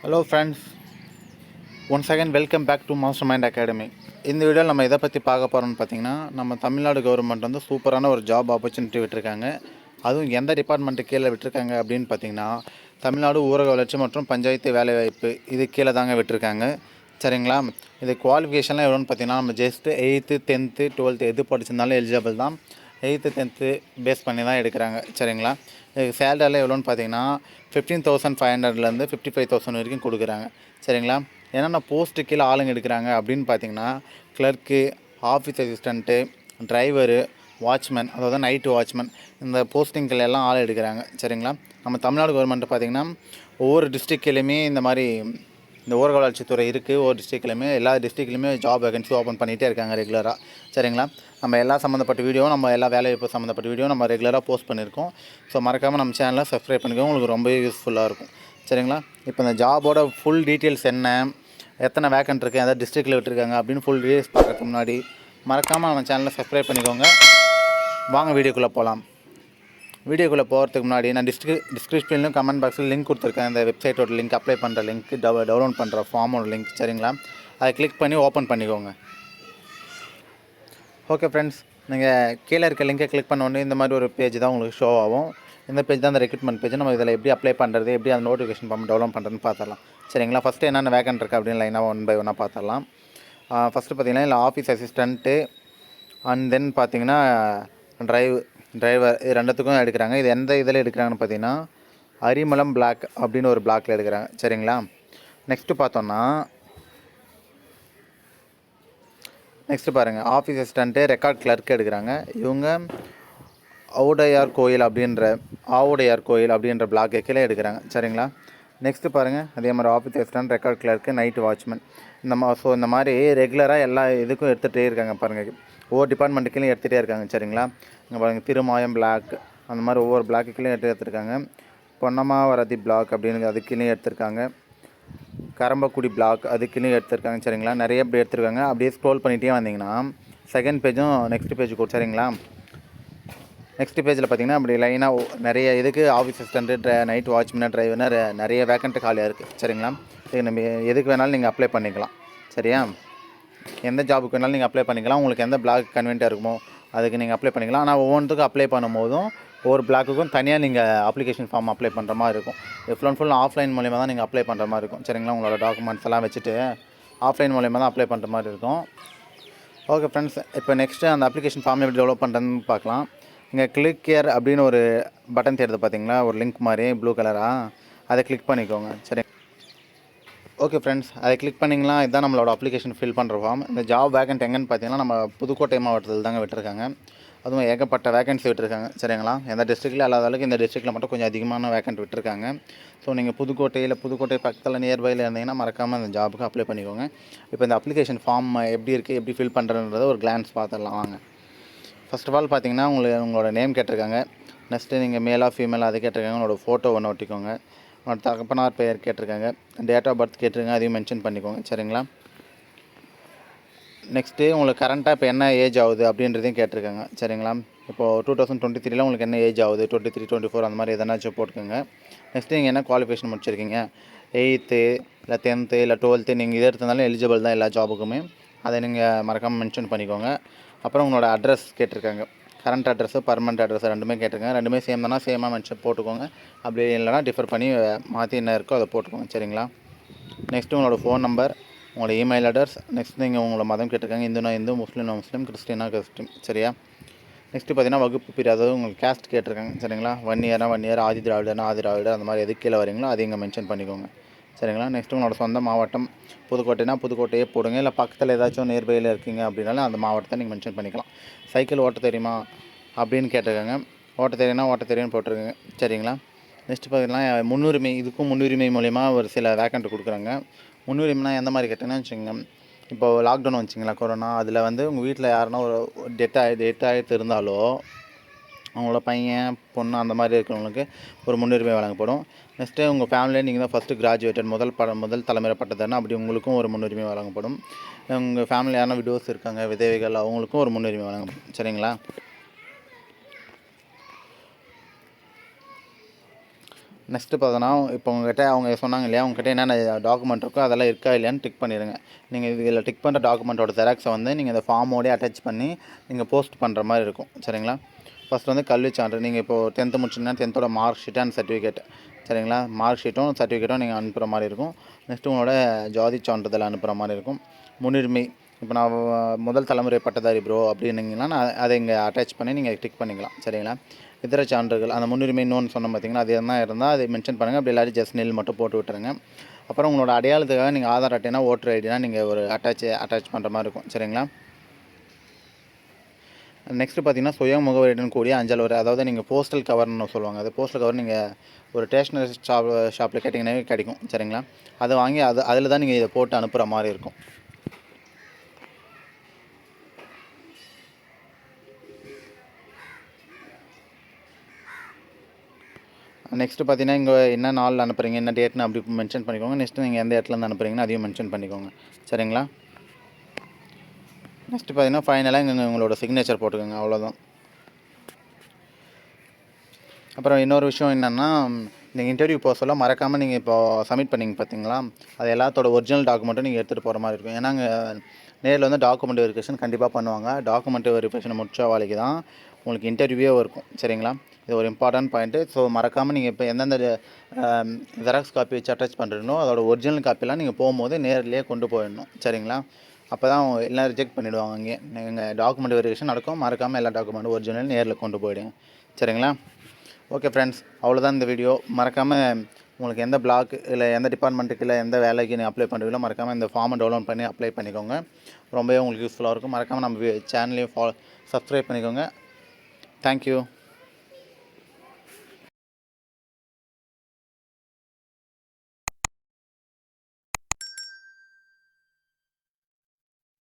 Hello friends once again welcome back to master mind academy இந்த வீடியோவில் நம்ம எதை பற்றி பார்க்க போகிறோம்னு பார்த்தீங்கன்னா நம்ம தமிழ்நாடு கவர்மெண்ட் வந்து சூப்பரான ஒரு ஜாப் ஆப்பர்ச்சுனிட்டி விட்டுருக்காங்க. அதுவும் எந்த டிபார்ட்மெண்ட்டு கீழே விட்டுருக்காங்க அப்படின்னு பார்த்தீங்கன்னா தமிழ்நாடு ஊரக வளர்ச்சி மற்றும் பஞ்சாயத்து வேலைவாய்ப்பு இது கீழே தாங்க விட்டுருக்காங்க. சரிங்களா? இது குவாலிஃபிகேஷன்லாம் எவ்வளோன்னு பார்த்தீங்கன்னா நம்ம ஜஸ்ட்டு எயித்து டென்த்து டுவெல்த்து எது படிச்சிருந்தாலும் எலிஜிபிள் தான். எயித்து டென்த்து பேஸ் பண்ணி தான் எடுக்கிறாங்க. சரிங்களா? சேலரிலாம் எவ்வளோன்னு பார்த்தீங்கன்னா ஃபிஃப்டீன் தௌசண்ட் ஃபைவ் ஹண்ட்ரட்லேருந்து ஃபிஃப்டி ஃபைவ் தௌசண்ட் வரைக்கும் கொடுக்குறாங்க. சரிங்களா? என்னென்ன போஸ்ட்டு கீழே ஆளுங்க எடுக்கிறாங்க அப்படின்னு பார்த்தீங்கன்னா clerk office assistant driver watchman அதாவது நைட்டு வாட்ச்மேன் இந்த போஸ்டிங்கில் எல்லாம் ஆள் எடுக்கிறாங்க. சரிங்களா? நம்ம தமிழ்நாடு கவர்மெண்ட்டு பார்த்திங்கன்னா ஒவ்வொரு டிஸ்ட்ரிக்ட்லேயுமே இந்த மாதிரி இந்த ஊரக வளர்ச்சித்துறை இருக்குது ஒவ்வொரு டிஸ்ட்ரிக்ட்லையுமே எல்லா டிஸ்ட்ரிக்ட்லையுமே ஜாப் வேகன்சி ஓப்பன் பண்ணிகிட்டே இருக்காங்க ரெகுலராக சரிங்களா? நம்ம எல்லா சம்மந்தப்பட்ட வீடியோ நம்ம எல்லா வேலைவாய்ப்பு சம்மந்தப்பட்ட வீடியோ நம்ம ரெகுலராக போஸ்ட் பண்ணியிருக்கோம். ஸோ மறக்காமல் நம்ம சேனலை சப்ஸ்கிரைப் பண்ணிக்கோ உங்களுக்கு ரொம்ப யூஸ்ஃபுல்லாக இருக்கும். சரிங்களா? இப்போ இந்த ஜாபோட ஃபுல் டீட்டெயில்ஸ் என்ன? எத்தனை வேக்கன்ட் இருக்குது எந்த டிஸ்ட்ரிக்டில் விட்டுருக்காங்க அப்படின்னு ஃபுல் டீட்டெயில்ஸ் பார்க்கறதுக்கு முன்னாடி மறக்காமல் நம்ம சேனலை சப்ஸ்கிரைப் பண்ணிக்கோங்க. வாங்க வீடியோக்குள்ளே போகலாம் வீடியோக்குள்ளே போகிறதுக்கு முன்னாடி நான் டிஸ்கிரி டிஸ்கிரிப்ஷன்லையும் கமெண்ட் பாக்ஸில் லிங்க் கொடுத்துருக்கேன். இந்த வெப்சைட்டோட லிங்க் அப்ளை பண்ணுற லிங்க் டவு டவுன்லோட் பண்ணுற ஃபார்மோட லிங்க் சரிங்களா? அதை கிளிக் பண்ணி ஓப்பன் பண்ணிக்கோங்க. ஓகே ஃப்ரெண்ட்ஸ் நீங்கள் கீழே இருக்க லிங்கை கிளிக் பண்ண உடனே இந்த மாதிரி ஒரு பேஜ் தான் உங்களுக்கு ஷோ ஆகும். இந்த பேஜ் தான் அந்த ரெக்ரூட்மெண்ட் பேஜ் நம்ம இதில் எப்படி அப்ளை பண்ணுறது எப்படி அந்த நோட்டிஃபிகேஷன் ஃபார்ம் டவுன்லோட் பண்ணுறதுன்னு பார்த்துடலாம். சரிங்களா? ஃபஸ்ட்டு என்னென்ன வேகன் இருக்குது அப்படின்னு லைனாக ஒன் பை ஒன்னாக பார்த்துடலாம். ஃபஸ்ட்டு பார்த்தீங்கன்னா இல்லை ஆஃபீஸ் அசிஸ்டண்ட்டு அண்ட் தென் பார்த்தீங்கன்னா ட்ரைவ் டிரைவர் இது ரெண்டுத்துக்கும் எடுக்கிறாங்க. இது எந்த இதில் எடுக்கிறாங்கன்னு பார்த்தீங்கன்னா அரிமளம் பிளாக் அப்படின்னு ஒரு பிளாக்கில் எடுக்கிறாங்க. சரிங்களா? நெக்ஸ்ட்டு பார்த்தோன்னா நெக்ஸ்ட்டு பாருங்கள் ஆஃபீஸ் அசிஸ்டண்ட்டு ரெக்கார்ட் கிளர்க் எடுக்கிறாங்க. இவங்க ஔடையார் கோயில் அப்படின்ற ஆவுடையார் கோயில் அப்படின்ற பிளாக்கு கீழே எடுக்கிறாங்க. சரிங்களா? நெக்ஸ்ட்டு பாருங்கள் அதே மாதிரி office assistant record clerk night watchman இந்த மா ஸோ இந்த மாதிரி ரெகுலராக எல்லா இதுக்கும் எடுத்துகிட்டே இருக்காங்க பாருங்கள் ஒவ்வொரு டிபார்ட்மெண்ட்டுக்கும் எடுத்துகிட்டே இருக்காங்க சரிங்களா? இங்கே பாருங்கள் திருமாயம் பிளாக் அந்த மாதிரி ஒவ்வொரு பிளாக்குக்கீழே எடுத்து எடுத்துருக்காங்க. பொன்னமாவரதி பிளாக் அப்படின்னு அதுக்குள்ளேயும் எடுத்திருக்காங்க. கரம்பக்குடி பிளாக் அதுக்குள்ளேயும் எடுத்திருக்காங்க சரிங்களா? நிறைய இப்படி எடுத்திருக்காங்க. அப்படியே ஸ்க்ரோல் பண்ணிகிட்டே வந்தீங்கன்னா செகண்ட் பேஜும் நெக்ஸ்ட் பேஜ் கூட சரிங்களா? நெக்ஸ்ட் பேஜில் பார்த்தீங்கன்னா அப்படி லைனாக நிறைய இதுக்கு ஆஃபீஸ் அசிஸ்டண்ட்டு நைட் வாட்ச்மேன் டிரைவர்னு நிறைய வேக்கண்ட்டு காலியாக இருக்குது சரிங்களா? இது நம்ம எதுக்கு வேணாலும் நீங்கள் அப்ளை பண்ணிக்கலாம் சரியா? எந்த ஜாபுக்கு வேணாலும் நீங்கள் அப்ளை பண்ணிக்கலாம். உங்களுக்கு எந்த பிளாக் கன்வென்ட்டாக இருக்குமோ அதுக்கு நீங்கள் அப்ளை பண்ணிக்கலாம். ஆனால் ஒவ்வொன்றுக்கும் அப்ளை பண்ணும்போதும் ஒவ்வொரு பிளாக்குக்கும் தனியாக நீங்கள் அப்ளிகேஷன் ஃபார்ம் அப்ளை பண்ணுற மாதிரி இருக்கும். ஃபுல் அண்ட் ஃபுல் ஆஃப்லைன் மூலியமாக தான் நீங்கள் அப்ளை பண்ணுற மாதிரி இருக்கும். சரிங்களா? உங்களோட டாக்குமெண்ட்ஸ் எல்லாம் வச்சுட்டு ஆஃப்லைன் மூலியமாக தான் அப்ளை பண்ணுற மாதிரி இருக்கும். ஓகே ஃப்ரெண்ட்ஸ் இப்போ நெக்ஸ்ட்டு அந்த அப்ளிகேஷன் ஃபார்ம் எப்படி டெவலப் பண்ணுறதுன்னு பார்க்கலாம். இங்கே கிளிக் கேர் அப்படின்னு ஒரு பட்டன் தேடுது பார்த்தீங்களா ஒரு லிங்க் மாதிரி ப்ளூ கலராக அதை கிளிக் பண்ணிக்கோங்க. சரி ஓகே ஃப்ரெண்ட்ஸ் அதை கிளிக் பண்ணிங்களா இதுதான் நம்மளோட அப்ளிகேஷன் ஃபில் பண்ணுற ஃபார்ம் இந்த ஜாப் வேகன்ட் எங்கன்னு பார்த்தீங்கன்னா நம்ம புதுக்கோட்டை மாவட்டத்தில் தாங்க விட்டுருக்காங்க. அதுவும் ஏகப்பட்ட வேகன்சி விட்டுருக்காங்க. சரிங்களா? எந்த டிஸ்ட்ரிக்டில் இல்லாத அளவுக்கு இந்த டிஸ்ட்ரிக்டில் மட்டும் கொஞ்சம் அதிகமான வேகன்ட் விட்டுருக்காங்க. ஸோ நீங்கள் புதுக்கோட்டையில் புதுக்கோட்டை பக்கத்தில் நியர்பையில் இருந்தீங்கன்னா மறக்காமல் அந்த ஜாபுக்கு அப்ளை பண்ணிக்கோங்க. இப்போ இந்த அப்ளிகேஷன் ஃபார்ம் எப்படி இருக்குது எப்படி ஃபில் பண்ணுறதுன்றத ஒரு கிளான்ஸ் பார்த்துடலாம். வாங்க. ஃபர்ஸ்ட் ஆஃப் ஆல் பார்த்தீங்கன்னா உங்களுக்கு உங்களோட நேம் கேட்டிருக்காங்க. நெக்ஸ்ட்டு நீங்கள் மேலாக ஃபீமேல் அதை கேட்டிருக்காங்க. உங்களோட ஃபோட்டோ ஒன்று ஒட்டிக்கோங்க. உங்களோட தகப்பனார் பெயர் கேட்டிருக்காங்க. டேட் ஆஃப் பர்த் கேட்டிருக்காங்க. அதையும் மென்ஷன் பண்ணிக்கோங்க. சரிங்களா? நெக்ஸ்ட்டு உங்களுக்கு கரண்ட்டாக இப்போ என்ன ஏஜ் ஆகுது அப்படின்றதையும் கேட்டிருக்காங்க. சரிங்களா? இப்போது டூ தௌசண்ட் டுவெண்ட்டி த்ரீல உங்களுக்கு என்ன ஏஜ் ஆகுது? டுவெண்ட்டி த்ரீ டுவெண்ட்டி ஃபோர் அந்த மாதிரி எதனாச்சும் போட்டுக்கோங்க. நெக்ஸ்ட்டு நீங்கள் என்ன குவாலிஃபிகேஷன் முடிச்சிருக்கீங்க? எயித்து இல்லை டென்த்து இல்லை டுவெல்த்து நீங்கள் இதை எடுத்திருந்தாலும் எலிஜிபிள் தான் எல்லா ஜாபுக்குமே அதை நீங்கள் மறக்காமல் மென்ஷன் பண்ணிக்கோங்க. அப்புறம் உங்களோட அட்ரஸ் கேட்டிருக்காங்க. கரண்ட் அட்ரஸு பர்மனெண்ட் அட்ரஸ் ரெண்டுமே கேட்டிருக்காங்க ரெண்டுமே சேம் தானா? சேமாக மென்ஷன் போட்டுக்கோங்க. அப்படி இல்லைனா டிஃபர் பண்ணி மாற்றி என்ன இருக்கோ அதை போட்டுக்கோங்க. சரிங்களா? நெக்ஸ்ட்டு உங்களோட ஃபோன் நம்பர் உங்களோட இமெயில் அட்ரஸ் நெக்ஸ்ட் நீங்கள் உங்களோட மதம் கேட்டிருக்காங்க. இந்துனா இந்து முஸ்லீம்னா முஸ்லீம் கிறிஸ்டினா கிறிஸ்டின். சரியா? நெக்ஸ்ட்டு பார்த்தீங்கன்னா வகுப்பு பிரி அதாவது உங்களுக்கு கேஸ்ட் கேட்டிருக்காங்க. சரிங்களா? ஒன் இயர்னா ஒன் இயர் ஆதி திராவிடர்னா ஆதி திராவிடர் அந்த மாதிரி எது கீழே வரீங்களோ அதையும் இங்கே மென்ஷன் பண்ணிக்கோங்க. சரிங்களா? நெக்ஸ்ட் உங்களோட சொந்த மாவட்டம் புதுக்கோட்டைனா புதுக்கோட்டையே போடுங்க. இல்லை பக்கத்தில் ஏதாச்சும் நியர்பையில் இருக்கீங்க அப்படின்னாலும் அந்த மாவட்டத்தை நீங்கள் மென்ஷன் பண்ணிக்கலாம். சைக்கிள் ஓட்ட தெரியுமா? அப்படின்னு கேட்டிருக்காங்க. ஓட்ட தெரியும்னா ஓட்ட தெரியும்னு போட்டிருக்கேங்க. சரிங்களா? நெக்ஸ்ட் பார்த்தீங்கன்னா முன்னுரிமை இதுக்கும் முன்னுரிமை மூலிமா ஒரு சில வேக்கண்ட் கொடுக்குறாங்க. முன்னுரிமைனா எந்த மாதிரி கேட்டிங்கன்னா வச்சுக்கோங்க. இப்போ லாக்டவுன் வச்சிங்களா கொரோனா அதில் வந்து உங்கள் வீட்டில் யாருன்னா ஒரு டெத் ஆகி டெத் ஆகிட்டு இருந்தாலோ அவங்களோட பையன் பொண்ணு அந்த மாதிரி இருக்கிறவங்களுக்கு ஒரு முன்னுரிமை வழங்கப்படும். நெக்ஸ்ட்டு உங்கள் ஃபேமிலியில் நீங்கள் தான் ஃபஸ்ட்டு கிராஜுவேட்டட் முதல் பட முதல் தலைமுறை பட்டதானே அப்படி உங்களுக்கும் ஒரு முன்னுரிமை வழங்கப்படும். உங்கள் ஃபேமிலி யாருன்னா விடோஸ் இருக்காங்க விதவைகள் அவங்களுக்கும் ஒரு முன்னுரிமை வழங்கப்படும். சரிங்களா? நெக்ஸ்ட்டு பார்த்தோன்னா இப்போ உங்ககிட்ட அவங்க சொன்னாங்க இல்லையா உங்ககிட்ட என்னென்ன டாக்குமெண்ட் இருக்கோ அதெல்லாம் இருக்கா இல்லையான்னு டிக் பண்ணிடுங்க நீங்கள் இதில் டிக் பண்ணுற டாக்குமெண்ட்டோட ஜெராக்ஸை வந்து நீங்கள் இந்த ஃபார்மோடய அட்டாச் பண்ணி நீங்கள் போஸ்ட் பண்ணுற மாதிரி இருக்கும். சரிங்களா? ஃபஸ்ட் வந்து கல்வி சான்று. நீங்கள் இப்போது டென்த்து முடிச்சிங்கன்னா டென்த்தோட மார்க் ஷீட் அண்ட் சர்டிஃபிகேட் சரிங்களா? மார்க் ஷீட்டும் சர்டிஃபிகேட்டும் நீங்கள் அனுப்புகிற மாதிரி இருக்கும். நெக்ஸ்ட்டு உங்களோட ஜாதி சான்றிதழ் அனுப்புகிற மாதிரி இருக்கும். முன்னுரிமை. இப்போ நான் முதல் தலைமுறை பட்டதாரி ப்ரோ அப்படின்னீங்கன்னா நான் அதை இங்கே அட்டாச் பண்ணி நீங்கள் டிக் பண்ணிக்கலாம். சரிங்களா? இதர சான்றுகள் அந்த முன்னுரிமை நோன்னு சொன்ன பார்த்தீங்கன்னா அது என்ன இருந்தால் அதை மென்ஷன் பண்ணுங்கள் அப்படி இல்லாட்டி ஜஸ்ட் நெல் மட்டும் போட்டு விட்டுருங்க. அப்புறம் உங்களோட அடையாளத்துக்காக நீங்கள் ஆதார் அட்டைனா ஓட்டர் ஐடினா நீங்கள் ஒரு அட்டாச் அட்டாச் பண்ணுற மாதிரி இருக்கும். சரிங்களா? நெக்ஸ்ட்டு பார்த்தீங்கன்னா சுய முகவரியுடன் கூடிய அஞ்சல் வரை அதாவது நீங்கள் போஸ்டல் கவர்னு சொல்லுவாங்க. அது போஸ்டல் கவர் நீங்கள் ஒரு ஸ்டேஷ்னரி ஷாப் ஷாப்பில் கேட்டிங்கன்னாவே கிடைக்கும் சரிங்களா? அதை வாங்கி அது அதில் தான் நீங்கள் இதை போட்டு அனுப்புகிற மாதிரி இருக்கும். நெக்ஸ்ட்டு பார்த்தீங்கன்னா இங்கே என்ன நாளில் அனுப்புகிறீங்க என்ன டேட்னு அப்படி மென்ஷன் பண்ணிக்கோங்க. நெக்ஸ்ட்டு நீங்கள் எந்த இடத்துலேருந்து அனுப்புகிறீங்கன்னு அதையும் மென்ஷன் பண்ணிக்கோங்க சரிங்களா? நெக்ஸ்ட்டு பார்த்தீங்கன்னா ஃபைனலாக இங்கே உங்களோட சிக்னேச்சர் போட்டுக்கோங்க அவ்வளோதான் அப்புறம் இன்னொரு விஷயம் என்னென்னா நீங்கள் இன்டர்வியூ போக சொல்ல மறக்காமல் நீங்கள் இப்போ சப்மிட் பண்ணிங்க பார்த்தீங்களா? அது எல்லாத்தோட ஒரிஜினல் டாக்குமெண்ட்டும் நீங்கள் எடுத்துகிட்டு போகிற மாதிரி இருக்கும். ஏன்னா அங்கே நேரில் வந்து டாக்குமெண்ட் வெரிஃபிகேஷன் கண்டிப்பாக பண்ணுவாங்க. டாக்குமெண்ட் வெரிஃபிகேஷன் முடிச்ச வேலைக்கு தான் உங்களுக்கு இன்டர்வியூவே இருக்கும். சரிங்களா? இது ஒரு இம்பார்ட்டன்ட் பாயிண்ட்டு ஸோ மறக்காமல் நீங்கள் இப்போ எந்தெந்த ஜெராக்ஸ் காப்பி வச்சு அட்டாச் பண்ணுறீங்களோ அதோட ஒரிஜினல் காப்பிலாம் நீங்கள் போகும்போது நேரிலேயே கொண்டு போயிடணும். சரிங்களா? அப்போ தான் அவங்க எல்லாம் ரிஜெக்ட் பண்ணிவிடுவாங்க அங்கே. நீங்கள் டாக்குமெண்ட் வெரிஃபிகேஷன் நடக்கும். மறக்காமல் எல்லா டாக்குமெண்ட்டும் ஒரிஜினல் நேரில் கொண்டு போயிடுங்க. சரிங்களா? ஓகே ஃப்ரெண்ட்ஸ் அவ்வளோதான் இந்த வீடியோ மறக்காமல் உங்களுக்கு எந்த பிளாக் இல்லை எந்த டிபார்ட்மெண்ட்டுக்கு இல்லை எந்த வேலைக்கு நீங்கள் அப்ளை பண்ணுறீங்களோ மறக்காமல் இந்த ஃபார்மை டவுன்லோட் பண்ணி அப்ளை பண்ணிக்கோங்க. ரொம்பவே உங்களுக்கு யூஸ்ஃபுல்லாக இருக்கும். மறக்காமல் நம்ம சேனலையும் ஃபாலோ சப்ஸ்கிரைப் பண்ணிக்கோங்க. தேங்க்யூ